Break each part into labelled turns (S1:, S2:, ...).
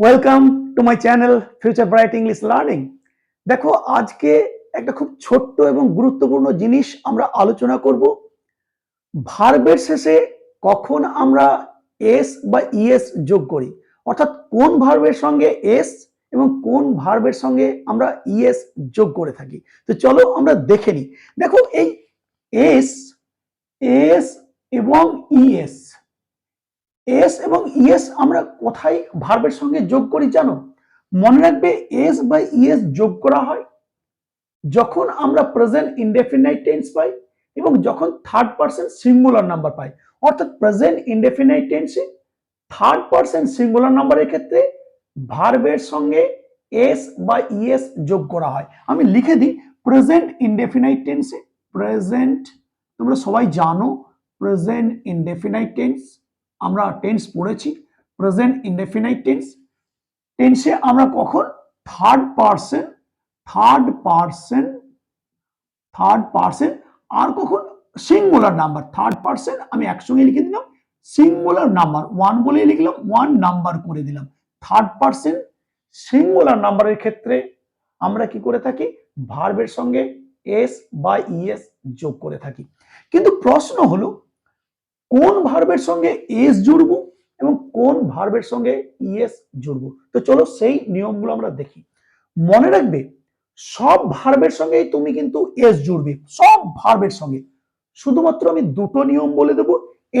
S1: Welcome to my channel Future Bright English Learning দেখো, আজকে একটা খুব ছোট্ট এবং গুরুত্বপূর্ণ জিনিস আমরা আলোচনা করব। ভার্বের শেষে কখন আমরা এস বা ইএস যোগ করি। অর্থাৎ কোন ভার্বের সঙ্গে এস এবং কোন ভার্বের সঙ্গে আমরা ইএস যোগ করে থাকি। তো চলো আমরা দেখে নিই। দেখো, এই এস এস এবং ইএস এস এবং ইএস আমরা কোথায় ভার্বের সঙ্গে যোগ করি জানো? মনে রাখবে এস বা ইএস যোগ করা হয় যখন আমরা প্রেজেন্ট ইনডেফিনাইট টেন্স পাই এবং যখন থার্ড পার্সন সিঙ্গুলার নাম্বার পাই। অর্থাৎ প্রেজেন্ট ইনডেফিনাইট টেন্সে থার্ড পার্সন সিঙ্গুলার নাম্বারের ক্ষেত্রে ভার্বের সঙ্গে এস বা ইএস যোগ করা হয়। আমি লিখে দিই প্রেজেন্ট ইনডেফিনাইট টেন্সে প্রেজেন্ট তোমরা সবাই জানো প্রেজেন্ট ইনডেফিনাইট টেন্স আমরা টেন্স পড়েছি প্রেজেন্ট ইনডেফিনাইট টেন্স টেন্সে আমরা কখন? Third person third person third person আর কখন? সিঙ্গুলার নাম্বার থার্ড পার্সন আমি একসঙ্গে লিখে দিলাম সিঙ্গুলার নাম্বার ওয়ান বলে লিখলাম ওয়ান নাম্বার করে দিলাম। থার্ড পার্সন সিঙ্গুলার নাম্বারের ক্ষেত্রে আমরা কি করে থাকি? ভার্বের সঙ্গে এস বা ইএস যোগ করে থাকি। কিন্তু প্রশ্ন হলো কোন ভার্বের সঙ্গে এস জুড়বো এবং কোন ভার্বের সঙ্গে ইএস জুড়বো? তো চলো সেই নিয়মগুলো আমরা দেখি। মনে রাখবে, সব ভার্বের সঙ্গেই তুমি কিন্তু এস জুড়বে, সব ভার্বের সঙ্গে। শুধুমাত্র আমি দুটো নিয়ম বলে দেবো,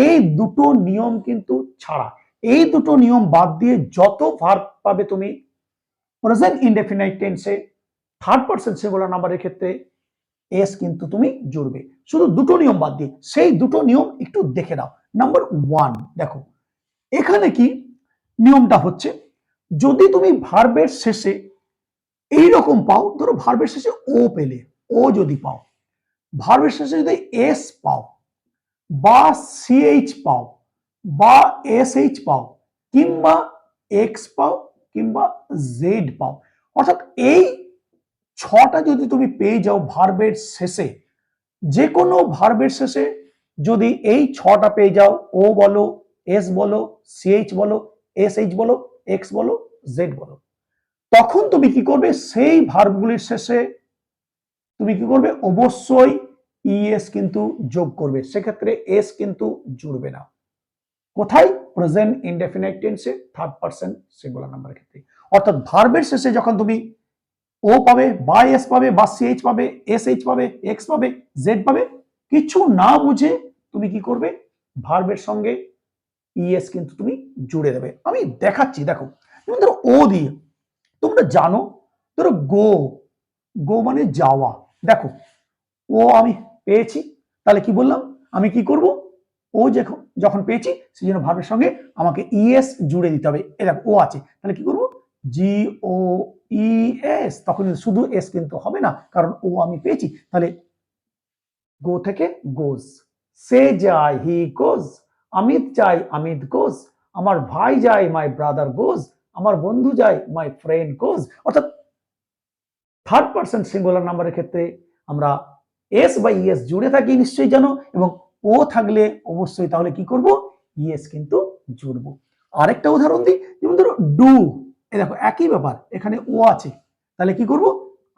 S1: এই দুটো নিয়ম কিন্তু ছাড়া। এই দুটো নিয়ম বাদ দিয়ে যত ভার্ব পাবে তুমি প্রেজেন্ট ইনডেফিনাইট টেন্সে থার্ড পার্সন সিঙ্গুলার নাম্বারের ক্ষেত্রে এস কিন্তু তুমি জুড়বে। শুধু দুটো নিয়ম বাদ দিয়ে, সেই দুটো নিয়ম একটু দেখে নাও। নাম্বার ওয়ান দেখো, এখানে কি নিয়মটা হচ্ছে, যদি তুমি ভার্বের শেষে এই রকম পাও, ধরো ভার্বের শেষে ও পেলে ও যদি পাও ভার্বের শেষে যদি এস পাও, বা সিএইচ পাও, বা এস এইচ পাও, কিংবা এক্স পাও, কিংবা জেড পাও, অর্থাৎ এই ছটা যদি তুমি পেয়ে যাও ভার্বের শেষে যে কোনো ভার্বের শেষে যদি এই ছটা পেয়ে যাও ও বলো এস বলো সিএইচ বলো এস এইচ বলো এক্স বলো জেড বলো, তখন তুমি কি করবে? সেই ভার্বগুলির শেষে তুমি কি করবে? অবশ্যই ইএস কিন্তু যোগ করবে, সেক্ষেত্রে এস কিন্তু জুড়বে না। কোথায়? প্রেজেন্ট ইনডেফিনাইট টেন্সে থার্ড পার্সন সিঙ্গুলার নাম্বারের ক্ষেত্রে। অর্থাৎ ভার্বের শেষে যখন তুমি ও পাবে, বা এস পাবে, বা সিএইচ পাবে এস এইচ পাবে এক্স পাবে জেড পাবে, কিছু না বুঝে তুমি কি করবে? ভার্বের সঙ্গে ইএস কিন্তু তুমি জুড়ে দেবে। আমি দেখাচ্ছি, দেখো যেমন ধরো ও দিয়ে, তোমরা জানো, ধরো গো গো মানে যাওয়া। দেখো ও আমি পেয়েছি, তাহলে কি বললাম? আমি কি করব? ও যখন যখন পেয়েছি সেই জন্য ভার্বের সঙ্গে আমাকে ইএস জুড়ে দিতে হবে। এ দেখো ও আছে, তাহলে কি করব? জি ও ই এস তখন শুধু এস কিন্তু হবে না, কারণ ও আমি পেয়েছি। তাহলে গো থেকে গোজ সে যায় হি গোজ অমিত যায় অমিত গোজ আমার ভাই যায় মাই ব্রাদার গোজ আমার বন্ধু যায় মাই ফ্রেন্ড গোজ অর্থাৎ থার্ড পার্সন সিঙ্গুলার নাম্বারের ক্ষেত্রে আমরা এস বা ইএস জুড়ে থাকি নিশ্চয়ই জানো, এবং ও থাকলে অবশ্যই তাহলে কি করব? ইএস কিন্তু জুড়বো। আরেকটা উদাহরণ দিই, যেমন ধরো ডু এ দেখো, একই ব্যাপার, এখানে ও আছে। তাহলে কি করব?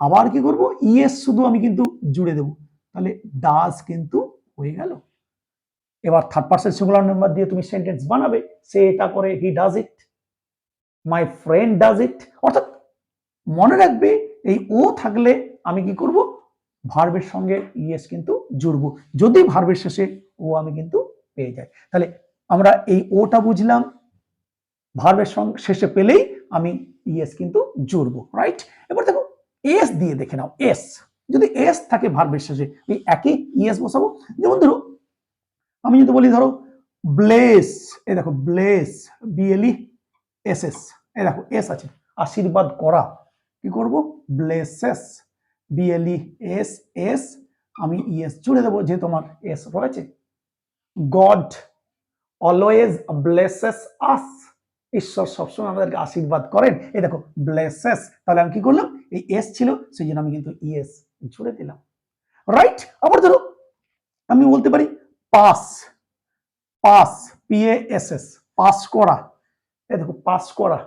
S1: আবার কি করব? ইএস শুধু আমি কিন্তু জুড়ে দেব। তাহলে ডাজ কিন্তু হয়ে গেল। এবার থার্ড পার্সন সিঙ্গুলার নাম্বার দিয়ে তুমি সেন্টেন্স বানাবে, সে এটা করে he does it my friend does it অর্থাৎ মনে রাখবে, এই ও থাকলে আমি কি করব? ভার্বের সঙ্গে ইএস কিন্তু জুড়বো। যদি ভার্বের শেষে ও আমি কিন্তু পেয়ে যাই। তাহলে আমরা এই ওটা বুঝলাম। ভার্বের সঙ্গে শেষে পেলেই আমি ইএস কিন্তু জুড়বো রাইট এবার দেখো এস দিয়ে দেখে নাও এস যদি এস থাকে ভার্বের শেষে ওই একই ইএস বসাবো। যেমন ধরো, আমি যদি বলি ধরো ব্লেস এ দেখো ব্লেস বিএলই এস এস এ দেখো এস আছে, আশীর্বাদ করা, কি করব? ব্লেসেস বিএলই এস এস আমি ইএস জুড়ে দেবো, যেহেতু আমার এস রয়েছে। গড অলওয়েজ ব্লেসেস আস ঈশ্বর সবসময় আমাদেরকে আশীর্বাদ করেন। এই দেখো ব্লেসেস তাহলে আমি কি করলাম? এই এস ছিল, সেই জন্য আমি কিন্তু ইএস জুড়ে দিলাম। রাইট আবার ধরো, আমি বলতে পারি pass pass PA S S pass করা। এই দেখো পাস করা।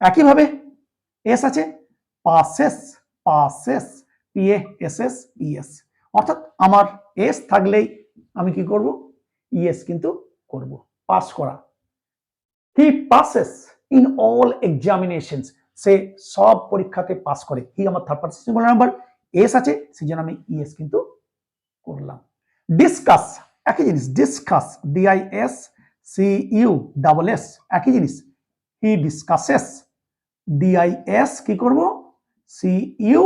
S1: একইভাবে এস আছে passes passes PA S S ES অর্থাৎ আমার এস থাকলেই আমি কি করব? ইএস কিন্তু করব। পাস করা। He passes in all examinations সে সব পরীক্ষাতে পাস করে। হি আমার third person singular number S আছে সেই জন্য আমি ইএস কিন্তু করলাম। ডিসকাস একই জিনিস discuss DIS C U double S একই জিনিস। হি ডিসকাসেস ডিআইএস কি করব? সি ইউ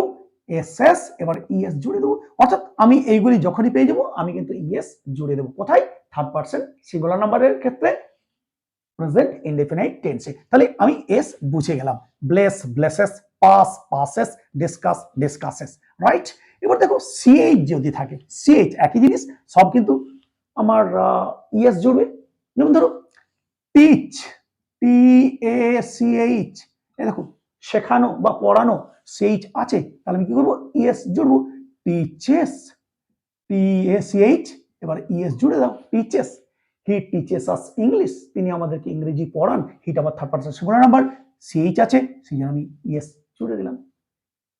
S1: এস এস এবার ইএস জুড়ে দেবো। অর্থাৎ আমি এইগুলি যখনই পেয়ে যাব, আমি কিন্তু ইএস জুড়ে দেবো। কোথায়? থার্ড পার্সন সিঙ্গুলার নাম্বারের ক্ষেত্রে। প্রেজেন্ট ইনডেফিনাইট টেন্সে তাহলে আমি এস বুঝে গেলাম। Bless blesses pass passes discuss discusses right এবার দেখো সিএইচ যদি থাকে সিএইচ একই জিনিস, সব কিন্তু আমার ইএস জুড়বে। যেমন ধরো teach T A C H দেখো, শেখানো বা পড়ানো সেইচ আছে, তাহলে আমি কি করব? ES জুড়বো। Teaches T A C H এবার ইএস জুড়ে দাও teaches he teaches us English তিনি আমাদেরকে ইংরেজি পড়ান। হিট আমার third person singular number CH আছে। সেই জন্য আমি ইএস জুড়ে দিলাম।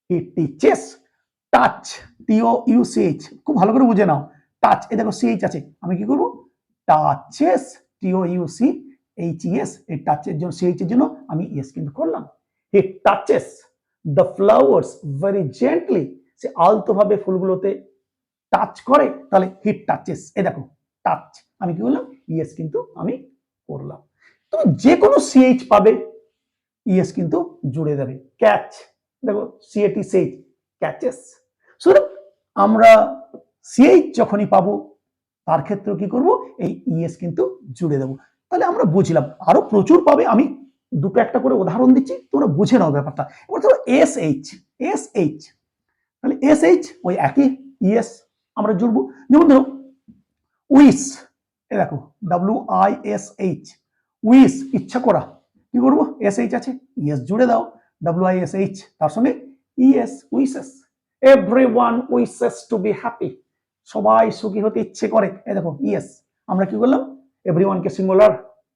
S1: He teaches touch TO U CH খুব ভালো করে বুঝে নাও। টাচ এ দেখো সিএইচ আছে। আমি কি করব? টাচেস টিও ইউ সি এইচ ইএস এই টাচের জন্য সিএইচ এর জন্য আমি ইএস কিন্তু করলাম। He touches the flowers very gently সে আলতোভাবে ফুলগুলোতে টাচ করে। তাহলে হি টাচেস এ দেখো টাচ আমি কি করলাম? ইএস কিন্তু আমি করলাম। তুমি যে কোনো সিএইচ পাবে ইএস কিন্তু জুড়ে দেবে। ক্যাচ দেখো সিএটি সেইচ ক্যাচেস সুতরাং আমরা সিএইচ যখনই পাবো, তার ক্ষেত্রে কি করব? এই ইএস কিন্তু জুড়ে দেবো। তাহলে আমরা বুঝলাম, আরও প্রচুর পাবে। আমি দুটো একটা করে উদাহরণ দিচ্ছি, তোমরা বুঝে নাও ব্যাপারটা। এবার ধরো এস এইচ এস এইচ তাহলে এস এইচ ওই একই ইএস আমরা জুড়বো। যেমন ধরো, উইস। এ দেখো W I S H wish, ইচ্ছা করা। কি করব? এস এইচ আছে ইএস জুড়ে দাও ডাব্লিউ আই এস এইচ তার সঙ্গে ES wishes. Everyone wishes to be happy সবাই সুখী হতে ইচ্ছে করে। এ দেখো ইএস আমরা কি করলাম? এভরি ওয়ানকে সিঙ্গুলার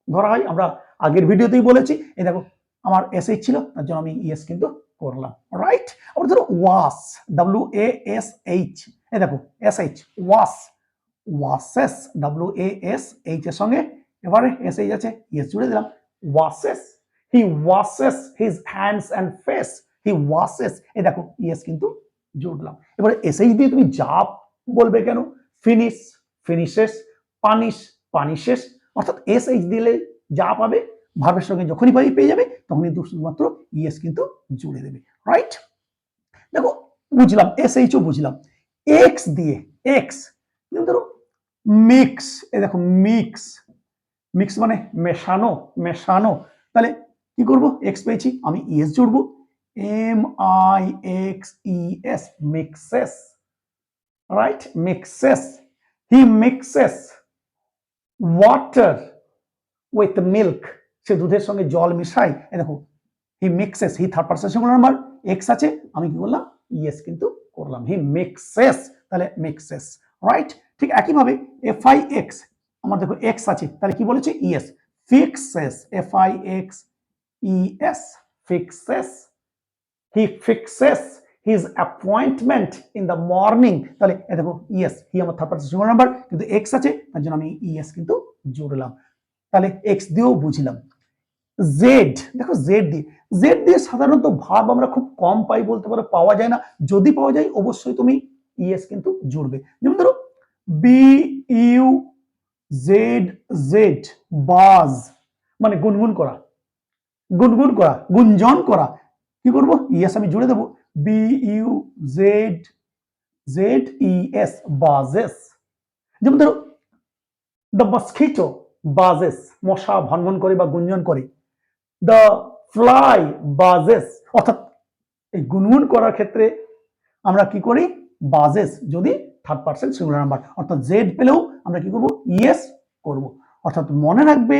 S1: ধরা হয়। আমরা আগের ভিডিওতেই বলেছি। এই দেখো, আমার এস এইচ ছিল, তার জন্য আমি ইএস কিন্তু করলাম। রাইট আবার ধরো wash W A S H এ দেখো S H wash washes W A S H এর সঙ্গে, এবারে এস এইচ আছে ইয়েস জুড়ে দিলাম washes he washes his hands and face he washes এ দেখো ইয়েস কিন্তু জুড়লাম এবারে এস এইচ দিয়ে তুমি যা বলবে কেন? ফিনিশ ফিনিশেস পানিশ পানিশেস অর্থাৎ এস এইচ দিলে যা পাবে ভার্বের সঙ্গে যখনই পাই পেয়ে যাবে তখন কিন্তু শুধুমাত্র ইয়েস কিন্তু জুড়ে দেবে রাইট দেখো, বুঝলাম এস এইচও বুঝলাম এক্স দিয়ে এক্স ধরো মিক্স এ দেখো মিক্স মিক্স মানে মেশানো মেশানো। তাহলে কি করব? এক্স পেয়েছি, আমি ES জুড়বো। M I X E S mixes right mixes he mixes water with milk সে দুধের সঙ্গে জল মিশাই এ দেখো he mixes he third person singular number X আছে। আমি কি করলাম? ইএস কিন্তু করলাম। হি মিক্সেস তাহলে মিক্সেস রাইট ঠিক একইভাবে এফ আই এক্স আমার দেখো এক্স আছে, তাহলে কি বলেছে? ES fixes F I X ES fixes he fixes his appointment in the morning তাহলে দেখো ইএস হি আমার থার্ড পার্সন সিঙ্গুলার নাম্বার কিন্তু এক্স আছে, তার জন্য আমি ইএস কিন্তু জুড়লাম। তাহলে এক্স দিয়েও বুঝলাম। জেড দেখো জেড দিয়ে জেড দিয়ে সাধারণত ভাব আমরা খুব কম পাই বলতে পারো, পাওয়া যায় না। যদি পাওয়া যায়, অবশ্যই তুমি ইএস কিন্তু জুড়বে। যেমন ধরো বি জেড জেড বাজ মানে গুনগুন করা গুনগুন করা, গুঞ্জন করা। কি করব? ইএস আমি জুড়ে দেবো। B U Z Z E S buzzes যেমন ধরো দ্য মস্কিটো বাজেস মশা ভনভন করে বা গুঞ্জন করে। দ্য ফ্লাই বাজেস অর্থাৎ এই গুনগুন করার ক্ষেত্রে আমরা কি করি? বাজেস যদি থার্ড পার্সন সিঙ্গুলার নাম্বার অর্থাৎ জেড পেলেও আমরা কি করব? ইয়েস করব। অর্থাৎ মনে রাখবে,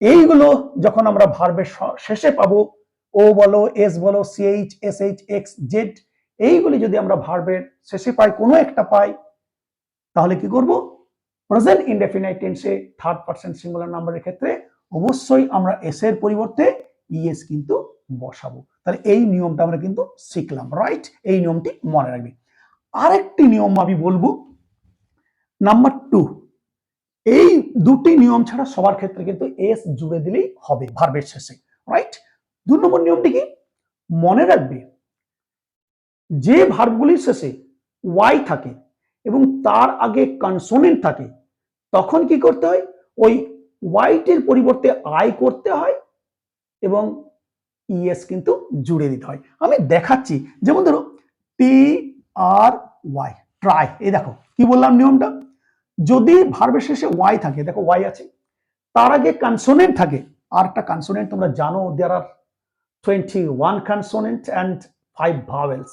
S1: এইগুলো যখন আমরা ভার্বের শেষে পাবো ও বলো এস বলো CH S H X Z এইগুলি যদি আমরা ভার্বের শেষে পাই, কোনো একটা পাই, তাহলে কি করব? প্রেজেন্ট ইনডেফিনাইট টেন্সে থার্ড পার্সন সিঙ্গুলার নাম্বারের ক্ষেত্রে অবশ্যই আমরা এস এর পরিবর্তে ইএস কিন্তু বসাবো। তাহলে এই নিয়মটা আমরা কিন্তু শিখলাম রাইট এই নিয়মটি মনে রাখবে। আরেকটি নিয়ম আমি বলব। নাম্বার টু এই দুটি নিয়ম ছাড়া সবার ক্ষেত্রে কিন্তু এস জুড়ে দিলেই হবে ভার্বের শেষে রাইট দু নম্বর নিয়মটি কি? মনে রাখবে, যে ভার্বগুলির শেষে ওয়াই থাকে এবং তার আগে কনসোনেন্ট থাকে, তখন কি করতে হয়? ওই ওয়াইটির পরিবর্তে আই করতে হয় এবং ইএস কিন্তু জুড়ে দিতে হয়। আমি দেখাচ্ছি, যেমন ধরো টি আর ওয়াই ট্রাই এই দেখো, কি বললাম নিয়মটা? যদি ভার্বের শেষে ওয়াই থাকে, দেখো ওয়াই আছে, তার আগে কনসোনেন্ট থাকে আর একটা কনসোনেন্ট তোমরা জানো there are twenty one consonant and five vowels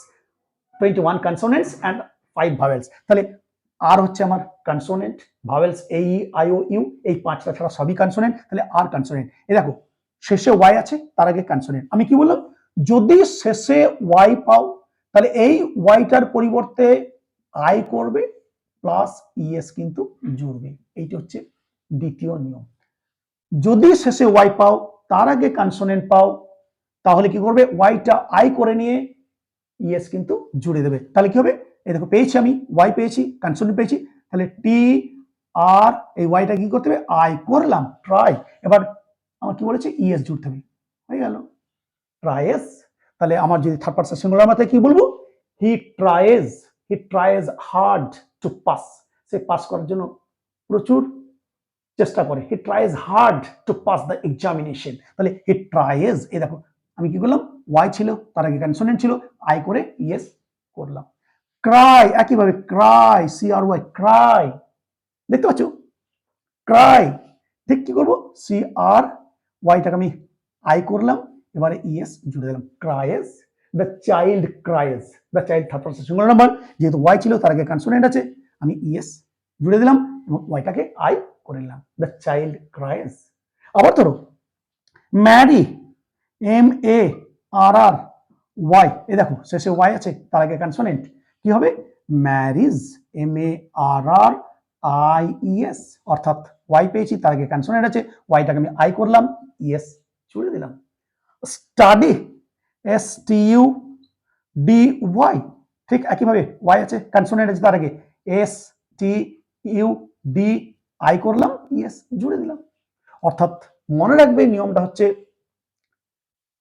S1: twenty one consonants and five vowels তাহলে আর হচ্ছে আমার কনসোনেন্ট ভাওয়েলস এই আই ও ইউ এই পাঁচটা ছাড়া সবই কনসোনেন্ট তাহলে আর কনসোনেন্ট এই দেখো, শেষে ওয়াই আছে, তার আগে কনসোনেন্ট আমি কি বললাম? যদি শেষে ওয়াই পাও তাহলে এই ওয়াইটার পরিবর্তে আই করবে প্লাস ইএস কিন্তু জুড়বে। এইটি হচ্ছে দ্বিতীয় নিয়ম। যদি শেষে ওয়াই পাও, তার আগে কনসোনেন্ট পাও, তাহলে কি করবে? ওয়াইটা আই করে নিয়ে ইএস কিন্তু জুড়ে দেবে। তাহলে কি হবে? এই দেখো পেয়েছি আমি ওয়াই পেয়েছি কনসোনেন্ট পেয়েছি, তাহলে টি আর এই ওয়াইটা কি করতে হবে? আই করলাম। ট্রাই এবার আমার কি বলেছে? ইএস জুড়তে হবে। হয়ে গেল। ট্রায়েস তাহলে আমার যদি থার্ড পার্সন সিঙ্গুলার মাথায় কি বলব? He tries he tries hard to pass say pass করার জন্য প্রচুর চেষ্টা করে। He tries hard to pass the examination তাহলে হি ট্রাইজ এই দেখো, আমি কি করলাম? ওয়াই ছিল, তার আগে কনসোনেন্ট ছিল আই করে ইয়েস করলাম। ক্রাই একইভাবে cry C R Y cry দেখতে পাচ্ছ? ক্রাই ঠিক কি করব? সি আর ওয়াইটাকে আমি আই করলাম এবারে ইএস জুড়ে দিলাম cries the child cries the child third person singular number, যেহেতু ওয়াই ছিল, তার আগে কনসোনেন্ট আছে। আমি ইএস জুড়ে দিলাম এবং ওয়াইটাকে আই করে নিলাম। দ্য চাইল্ড ক্রাইজ আবার ধরো marry M A R R Y এ দেখো, শেষে ওয়াই আছে, তার আগে কনসোনেন্ট কি হবে? Marries M A R R I ES অর্থাৎ ওয়াই পেয়েছি, তার আগে কনসোনেন্ট আছে। ওয়াইটাকে আমি আই করলাম ইএস জুড়ে দিলাম। Study S T U D Y ঠিক একইভাবে ওয়াই আছে কনসোনেন্ট আছে তার আগে S T U D I করলাম ইয়েস জুড়ে দিলাম। অর্থাৎ মনে রাখবে নিয়মটা হচ্ছে,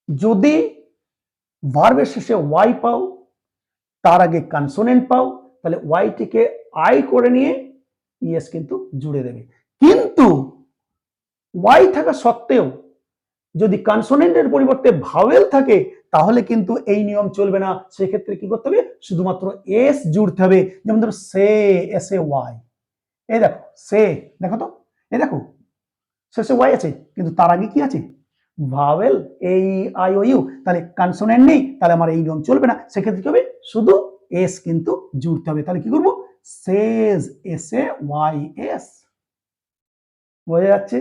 S1: যদি ভার্বের শেষে ওয়াই পাও, তার আগে কনসোনেন্ট পাও, তাহলে ওয়াইটিকে আই করে নিয়ে ইয়েস কিন্তু জুড়ে দেবে। কিন্তু ওয়াই থাকা সত্ত্বেও যদি কনসোনেন্টের পরিবর্তে ভাওয়েল থাকে, তাহলে কিন্তু এই নিয়ম চলবে না। সেক্ষেত্রে কি করতে হবে? শুধুমাত্র এস জুড়তে হবে। যেমন ধরো সে এস এ ওয়াই এই দেখো, সে, দেখো তো? এই দেখো শেষে ওয়াই আছে, কিন্তু তার আগে কি আছে? ভাওয়েল এই আই ও ইউ তাহলে কনসোনেন্ট নেই, তাহলে আমার এই নিয়ম চলবে না। সেক্ষেত্রে কি হবে? শুধু এস কিন্তু জুড়তে হবে। তাহলে কি করব? Says S A Y S বোঝা যাচ্ছে?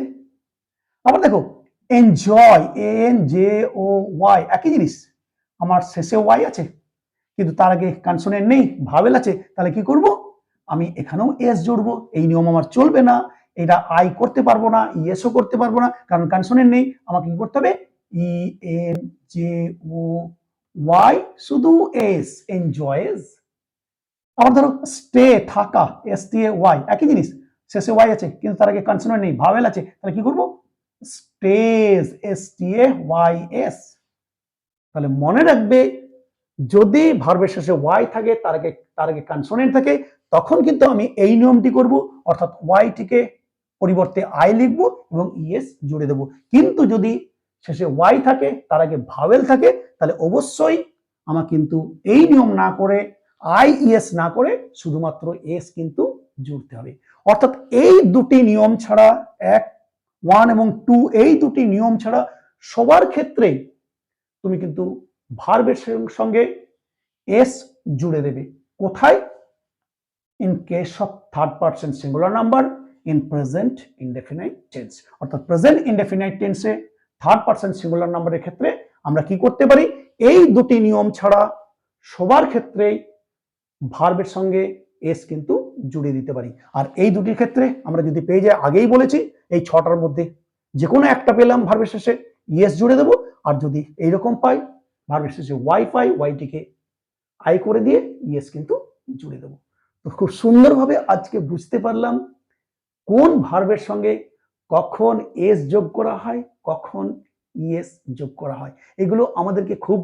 S1: আবার দেখো enjoy N J O Y একই জিনিস। আমার শেষে ওয়াই আছে, কিন্তু তার আগে কনসোনেন্ট নেই ভাবেল আছে, তাহলে কি করব? আমি এখানেও এস জুড়বো, এই নিয়ম আমার চলবে না, এটা আই করতে পারব না ইএসও করতে পারব না, কারণ কনসোনেন্ট নেই, আমাকে কি করতে হবে? E N J O Y শুধু এস এনজয়েজ আবার ধরো স্টে থাকা এস টি এ ওয়াই একই জিনিস, শেষে ওয়াই আছে, কিন্তু তার আগে কনসোনেন্ট নেই ভাবেল আছে, তাহলে কি করব? Stays S T A Y S তাহলে মনে রাখবে, যদি ভার্বের শেষে ওয়াই থাকে, তার আগে তার আগে কনসোনেন্ট থাকে, তখন কিন্তু আমি এই নিয়মটি করব, অর্থাৎ ওয়াইটিকে পরিবর্তে আই লিখব এবং ইএস জুড়ে দেব। কিন্তু যদি শেষে ওয়াই থাকে, তার আগে ভাওয়েল থাকে, তাহলে অবশ্যই আমার কিন্তু এই নিয়ম না করে আই ইএস না করে শুধুমাত্র এস কিন্তু জুড়তে হবে। অর্থাৎ এই দুটি নিয়ম ছাড়া এক ওয়ান এবং টু এই দুটি নিয়ম ছাড়া সবার ক্ষেত্রে তুমি কিন্তু ভার্বের সঙ্গে এস জুড়ে দেবে। কোথায়? In case of third person singular number in present indefinite tense অর্থাৎ প্রেজেন্ট ইনডেফিনাইট টেন্সে থার্ড পার্সন সিঙ্গুলার নাম্বারের ক্ষেত্রে আমরা কি করতে পারি? এই দুটি নিয়ম ছাড়া সবার ক্ষেত্রেই ভার্বের সঙ্গে এস কিন্তু জুড়ে দিতে পারি। আর এই দুটির ক্ষেত্রে আমরা যদি পেয়ে যাই, আগেই বলেছি এই ছটার মধ্যে যে কোনো একটা পেলাম ভার্বের শেষে ইয়েস জুড়ে দেবো। আর যদি এইরকম পাই, ভার্বের শেষে ওয়াইফাই ওয়াইটিকে আই করে দিয়ে ইয়েস কিন্তু জুড়ে দেবো। তো খুব সুন্দরভাবে আজকে বুঝতে পারলাম কোন ভার্বের সঙ্গে কখন এস যোগ করা হয়, কখন ইয়েস যোগ করা হয়। এগুলো আমাদেরকে খুব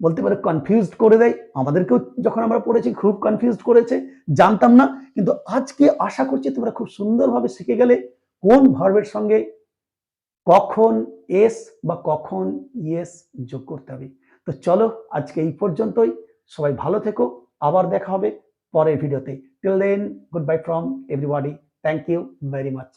S1: বলতে পারে কনফিউজড করে দেয়। আমাদেরকেও যখন আমরা পড়েছি খুব কনফিউজড করেছে, জানতাম না। কিন্তু আজকে আশা করছি তোমরা খুব সুন্দরভাবে শিখে গেলে কোন ভার্বের সঙ্গে কখন এস বা কখন ইয়েস যোগ করতে হবে? তো চলো আজকে এই পর্যন্তই। সবাই ভালো থেকো। আবার দেখা হবে পরের ভিডিওতে। Till then goodbye from everybody thank you very much